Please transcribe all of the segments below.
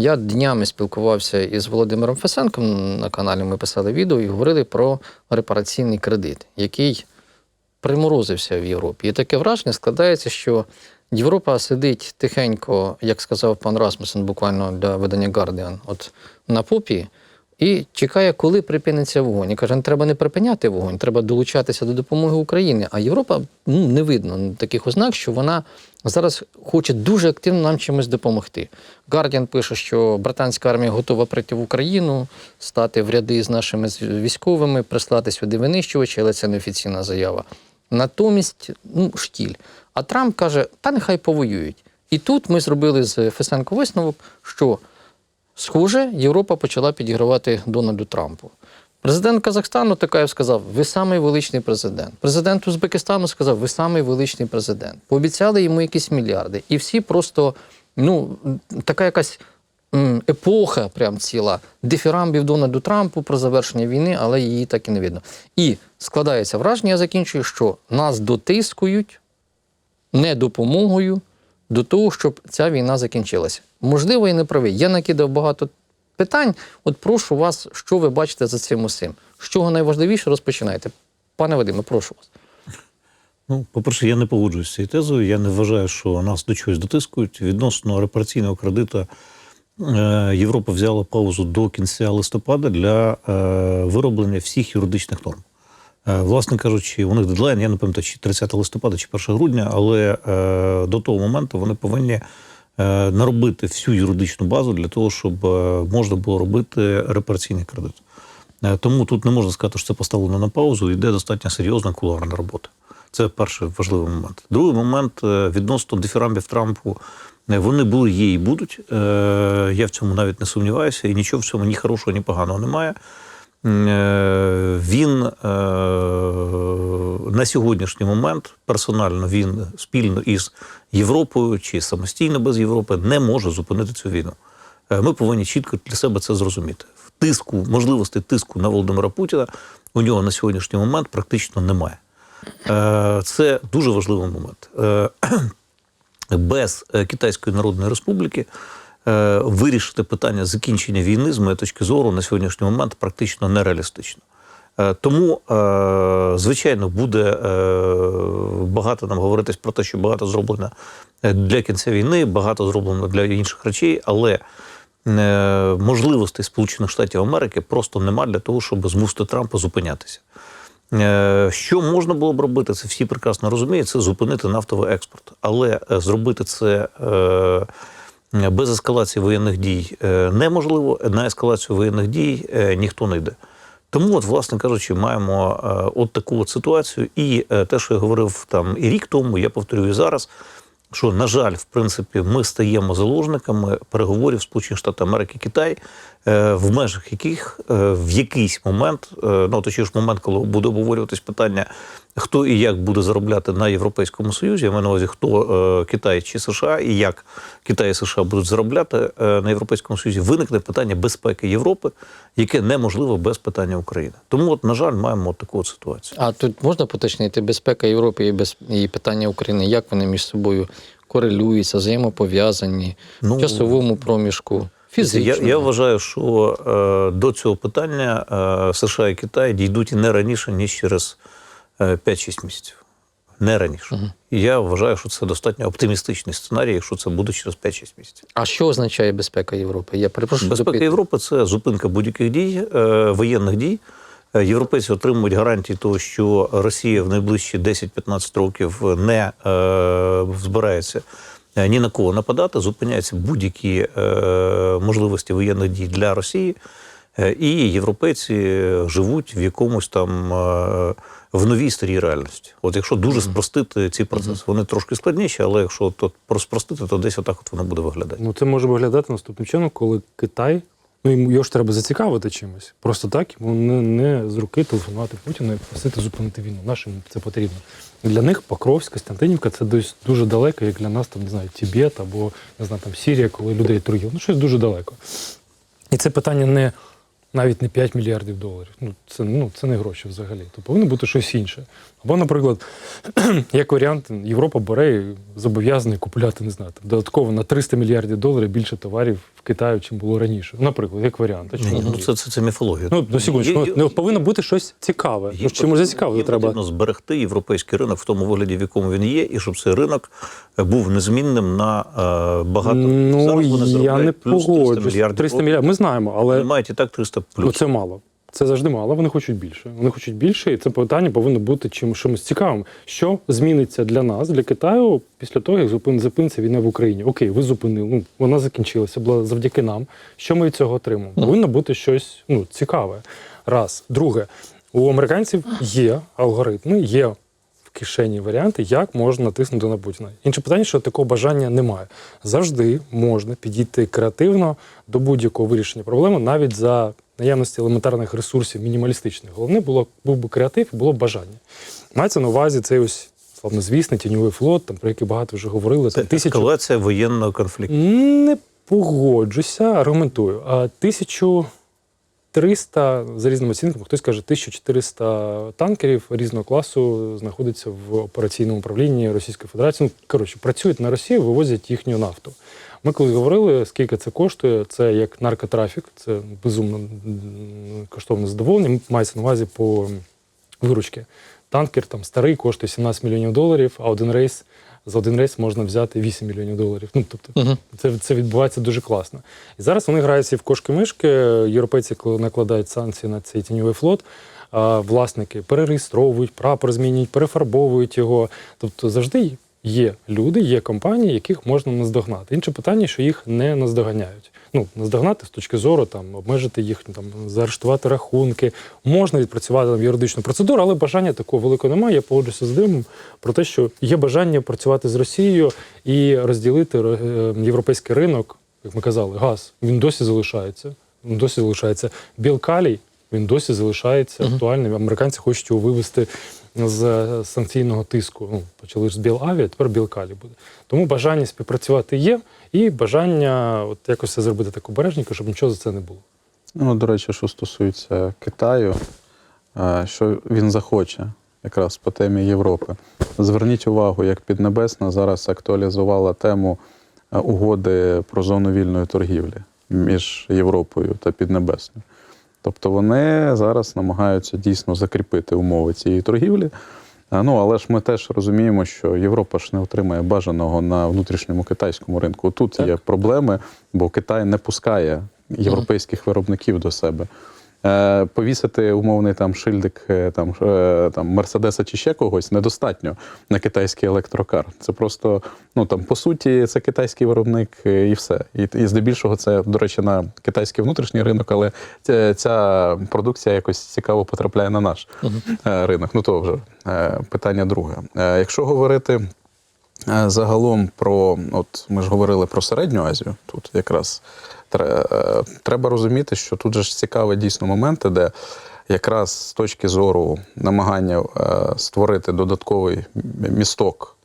Я днями спілкувався із Володимиром Фесенком на каналі. Ми писали відео і говорили про репараційний кредит, який приморозився в Європі. І таке враження складається, що Європа сидить тихенько, як сказав пан Расмусен, буквально для видання Guardian, от на попі. І чекає, коли припиниться вогонь. І каже, не треба не припиняти вогонь, треба долучатися до допомоги Україні. А Європа ну, не видно таких ознак, що вона зараз хоче дуже активно нам чимось допомогти. Гардіан пише, що британська армія готова прийти в Україну, стати в ряди з нашими військовими, прислати сюди винищувачі, але це неофіційна заява. Натомість, ну, штіль. А Трамп каже, та нехай повоюють. І тут ми зробили з Фесенко висновок, що Схоже, Європа почала підігравати Дональду Трампу. Президент Казахстану Такаєв сказав: ви самий величний президент. Президент Узбекистану сказав, ви самий величний президент. Пообіцяли йому якісь мільярди. І всі просто, ну, така якась епоха, прям ціла, дифірамбів Дональду Трампу про завершення війни, але її так і не видно. І складається враження, я закінчую, що нас дотискують не допомогою до того, щоб ця війна закінчилася. Можливо, і не правий. Я накидав багато питань. От прошу вас, що ви бачите за цим усім? З чого найважливіше розпочинайте? Пане Вадиме, прошу вас. Ну, по-перше, я не погоджуюсь з цією тезою. Я не вважаю, що нас до чогось дотискують. Відносно репараційного кредиту е, Європа взяла паузу до кінця листопада для е, вироблення всіх юридичних норм. Е, Власне кажучи, у них дедлайн, я не пам'ятаю, чи 30 листопада, чи 1 грудня, але е, до того моменту вони повинні е, наробити всю юридичну базу для того, щоб можна було робити репараційний кредит. Тому тут не можна сказати, що це поставлено на паузу, йде достатньо серйозна кулуарна робота. Це перший важливий момент. Другий момент відносно дифірамбів Трампу. Вони були, є і будуть. Я в цьому навіть не сумніваюся, і нічого в цьому ні хорошого, ні поганого немає. Е, Він е, на сьогоднішній момент персонально він спільно із Європою чи самостійно без Європи не може зупинити цю війну. Е, Ми повинні чітко для себе це зрозуміти. В тиску, можливості тиску на Володимира Путіна у нього на сьогоднішній момент практично немає. Це дуже важливий момент. Без Китайської Народної Республіки вирішити питання закінчення війни, з моєї точки зору, на сьогоднішній момент практично нереалістично. Е, Тому, е, звичайно, буде е, багато нам говоритись про те, що багато зроблено е, для кінця війни, багато зроблено для інших речей, але е, можливостей Сполучених Штатів Америки просто нема для того, щоб змусити Трампа зупинятися. Е, Що можна було б робити, це всі прекрасно розуміють, це зупинити нафтовий експорт. Але е, зробити це е, без ескалації воєнних дій е, неможливо. На ескалацію воєнних дій е, ніхто не йде. Тому, от, власне кажучи, маємо е, от таку от ситуацію. І те, що я говорив там і рік тому, я повторюю і зараз. Що, на жаль, в принципі, ми стаємо заложниками переговорів Сполучених Штатів Америки Китай, в межах яких в якийсь момент, ну точніше момент, коли буде обговорюватись питання, хто і як буде заробляти на Європейському Союзі, я маю на увазі, хто е, Китай чи США, і як Китай і США будуть заробляти е, на Європейському Союзі, виникне питання безпеки Європи, яке неможливо без питання України. Тому, от, на жаль, маємо от таку от ситуацію. А тут можна поточнити безпека Європи і, без... і питання України, як вони між собою корелюються, взаємопов'язані Ну, в часовому проміжку, фізично. Я, я вважаю, що е, до цього питання е, США і Китай дійдуть не раніше, ніж через 5-6 місяців. Не раніше. І я вважаю, що це достатньо оптимістичний сценарій, якщо це буде через 5-6 місяців. А що означає безпека Європи? Я перепрошую. Безпека допит- Європи це зупинка будь-яких дій, е, воєнних дій. Е, Європейці отримують гарантії того, що Росія в найближчі 10-15 років не е, збирається е, ні на кого нападати, зупиняються будь-які е, можливості воєнних дій для Росії. Е, І європейці живуть в якомусь там е, в новій старій реальності. От якщо дуже спростити ці процеси, вони трошки складніші, але якщо то спростити, то десь отак от воно буде виглядати. Ну, це може виглядати наступним чином, коли Китай, ну його ж треба зацікавити чимось. Просто так йому не, не з руки телефонувати Путіну і просити зупинити війну. Нашим це потрібно. Для них Покровськ, Костянтинівка це десь дуже далеко, як для нас, там, не знаю, Тібет або не знаю, там Сірія, коли людей торгів. Ну, щось дуже далеко. І це питання не навіть не 5 мільярдів доларів. Ну це ну це не гроші взагалі. То повинно бути щось інше. Або, наприклад, як варіант, Європа бере і зобов'язаний купувати, не знаю, там, додатково на 300 мільярдів доларів більше товарів в Китаю, чим було раніше. Наприклад, як варіант. Ні, ну це, це, це міфологія. Ну, до секундочку, Є- ну, ну, повинно бути щось цікаве. Їм Ну, чимось зацікавити їм треба. потрібно зберегти європейський ринок в тому вигляді, в якому він є, і щоб цей ринок був незмінним на е, багато. Ну, Зараз вони я не плюс 300 погоджуюсь. мільярдів. 300 мільярдів. Ми знаємо, але мають і так 300 плюс. ну, це мало. Це завжди мало. Вони хочуть більше. Вони хочуть більше, і це питання повинно бути чим чимось цікавим. Що зміниться для нас, для Китаю, після того, як зупин, зупиниться війна в Україні? Окей, ви зупинили. Ну вона закінчилася, була завдяки нам. Що ми від цього отримаємо? Повинно бути щось ну, цікаве. Раз. Друге, у американців є алгоритми, є в кишені варіанти, як можна натиснути на Путіна. Інше питання, що такого бажання немає. Завжди можна підійти креативно до будь-якого вирішення проблеми, навіть за наявності елементарних ресурсів мінімалістичних. Головне було був би креатив було б бажання. Мається на увазі цей ось славнозвісний тіньовий флот, там про який багато вже говорили. Це тисячу ескалація воєнного конфлікту. не погоджуся, аргументую. А 1300, за різними оцінками, хтось каже, 1400 танкерів різного класу знаходиться в операційному управлінні Російської Федерації. Ну, коротше, працюють на Росію, вивозять їхню нафту. Ми коли говорили, скільки це коштує, це як наркотрафік, це безумно коштовне задоволення. Мається на увазі по виручки. Танкер там старий коштує 17 мільйонів доларів, а один рейс за один рейс можна взяти 8 мільйонів доларів. Ну тобто Мгм. це, це відбувається дуже класно. І зараз вони граються в кошки-мишки. Європейці, накладають санкції на цей тіньовий флот, а, власники перереєстровують, прапор змінюють, перефарбовують його. Тобто завжди є люди, є компанії, яких можна наздогнати. Інше питання, що їх не наздоганяють. Ну, наздогнати з точки зору, там, обмежити їх, там, заарештувати рахунки, можна відпрацювати там, юридичну процедуру, але бажання такого великого немає. Я погоджуся з Димом про те, що є бажання працювати з Росією і розділити е, європейський ринок, як ми казали, газ. Він досі залишається. Він досі залишається. Білкалій, він досі залишається актуальним. Американці хочуть його вивести з санкційного тиску. Ну, почали ж з Білавіа, тепер Білкалі буде. Тому бажання співпрацювати є, і бажання от якось це зробити так обережненько, щоб нічого за це не було. Ну, до речі, що стосується Китаю, е, що він захоче якраз по темі Європи. Зверніть увагу, як Піднебесна зараз актуалізувала тему е, угоди про зону вільної торгівлі між Європою та Піднебесною. Тобто вони зараз намагаються дійсно закріпити умови цієї торгівлі. Ну, але ж ми теж розуміємо, що Європа ж не отримає бажаного на внутрішньому китайському ринку. Тут Так. є проблеми, бо Китай не пускає європейських виробників до себе. Е, повісити умовний там шильдик е, там, е, там Мерседеса чи ще когось недостатньо на китайський електрокар. Це просто, ну там по суті, це китайський виробник і все. І, і здебільшого це, до речі, на китайський внутрішній ринок, але ця, ця продукція якось цікаво потрапляє на наш е, ринок. Ну то вже питання друге. Якщо говорити. Е, Загалом про, от ми ж говорили про середню Азію. Тут якраз е, треба розуміти, що тут же ж цікаві дійсно моменти, де якраз з точки зору намагання е, створити додатковий місток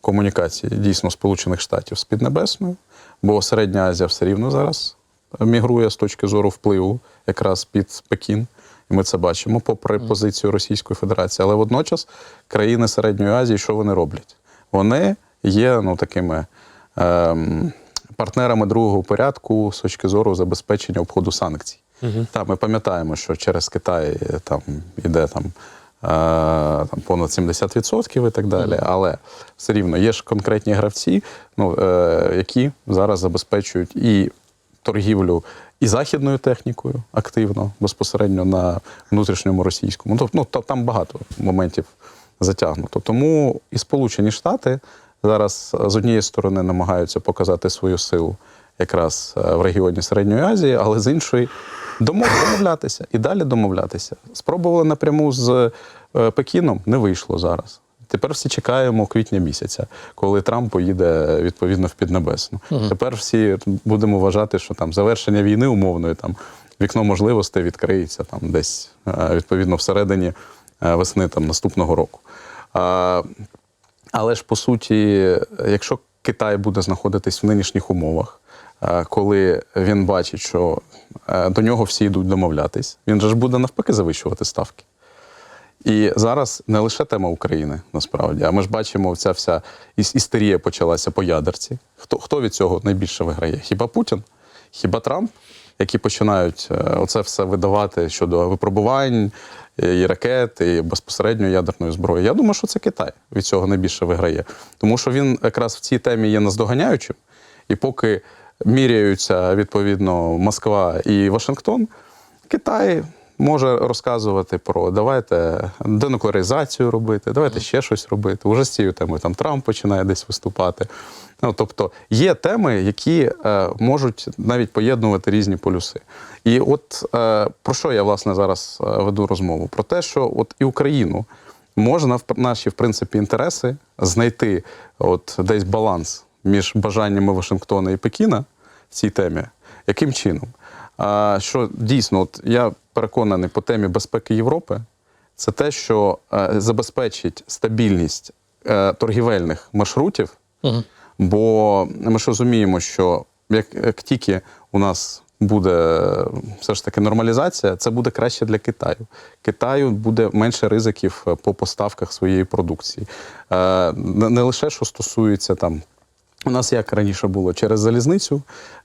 комунікації дійсно Сполучених Штатів з Піднебесною, бо Середня Азія все рівно зараз мігрує з точки зору впливу якраз під Пекін. І ми це бачимо попри позицію Російської Федерації. Але водночас країни Середньої Азії, що вони роблять? Вони є ну, такими ем, партнерами другого порядку з точки зору забезпечення обходу санкцій. Угу. Та, ми пам'ятаємо, що через Китай е, там іде там, е, там понад 70% і так далі. Але все рівно є ж конкретні гравці, ну, е, які зараз забезпечують і торгівлю і західною технікою активно, безпосередньо на внутрішньому російському. Тобто, ну, там багато моментів затягнуто. Тому і Сполучені Штати зараз е, з однієї сторони намагаються показати свою силу якраз е, в регіоні Середньої Азії, але з іншої домов- домовлятися і далі домовлятися. Спробували напряму з е, Пекіном, не вийшло зараз. Тепер всі чекаємо квітня місяця, коли Трамп поїде відповідно в Піднебесну. Тепер всі будемо вважати, що там завершення війни умовної, там вікно можливостей відкриється там десь відповідно всередині весни там наступного року. Але ж по суті, якщо Китай буде знаходитись в нинішніх умовах, коли він бачить, що до нього всі йдуть домовлятись, він же ж буде навпаки завищувати ставки. І зараз не лише тема України, насправді, а ми ж бачимо, ця вся істерія почалася по ядерці. Хто, хто від цього найбільше виграє? Хіба Путін? Хіба Трамп, які починають е, оце все видавати щодо випробувань і ракет, і безпосередньо ядерної зброї? Я думаю, що це Китай від цього найбільше виграє. Тому що він якраз в цій темі є наздоганяючим, і поки міряються відповідно Москва і Вашингтон, Китай може розказувати про давайте денуклеаризацію робити, давайте ще щось робити. Уже з цією темою там Трамп починає десь виступати. Ну, тобто є теми, які е, можуть навіть поєднувати різні полюси. І от е, про що я власне зараз е, веду розмову? Про те, що от і Україну можна в наші в принципі інтереси знайти от десь баланс між бажаннями Вашингтона і Пекіна в цій темі. Яким чином? А, що дійсно, от я переконаний по темі безпеки Європи, це те, що е, забезпечить стабільність е, торгівельних маршрутів. Угу. Бо ми ж розуміємо, що як, як тільки у нас буде все ж таки нормалізація, це буде краще для Китаю. Китаю буде менше ризиків е, по поставках своєї продукції. Е, не лише що стосується там. У нас як раніше було через залізницю,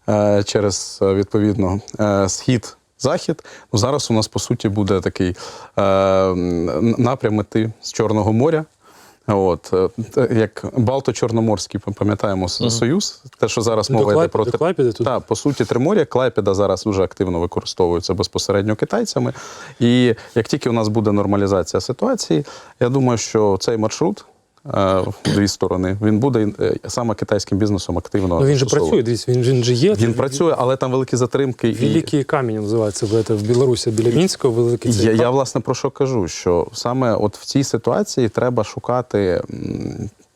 е, через е, відповідно е, схід. Захід, ну зараз у нас по суті буде такий е, напрям іти з Чорного моря. От як Балто-Чорноморський, пам'ятаємо С- союз, те, що зараз мова йде Клайпеди- про до Клайпеди тут? Так, по суті, Тримор'я, Клайпеда зараз дуже активно використовується безпосередньо китайцями. І як тільки у нас буде нормалізація ситуації, я думаю, що цей маршрут в дві сторони він буде е, саме китайським бізнесом активно. Ну він же працює, дивіться, він, він же є. Він працює, але там великі затримки. і- камінь називається в, в Білорусі біля Мінського, великий Я, я власне про що кажу? Що саме от в цій ситуації треба шукати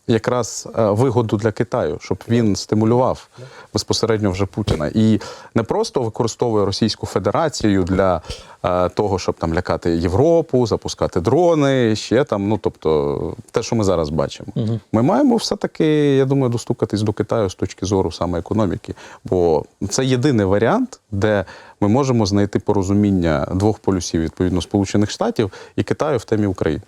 якраз е, вигоду для Китаю, щоб він стимулював безпосередньо вже Путіна і не просто використовує Російську Федерацію для е, того, щоб там лякати Європу, запускати дрони, ще там. Ну тобто, те, що ми зараз бачимо, ми маємо все таки, я думаю, достукатись до Китаю з точки зору саме економіки, бо це єдиний варіант, де ми можемо знайти порозуміння двох полюсів, відповідно Сполучених Штатів і Китаю в темі України.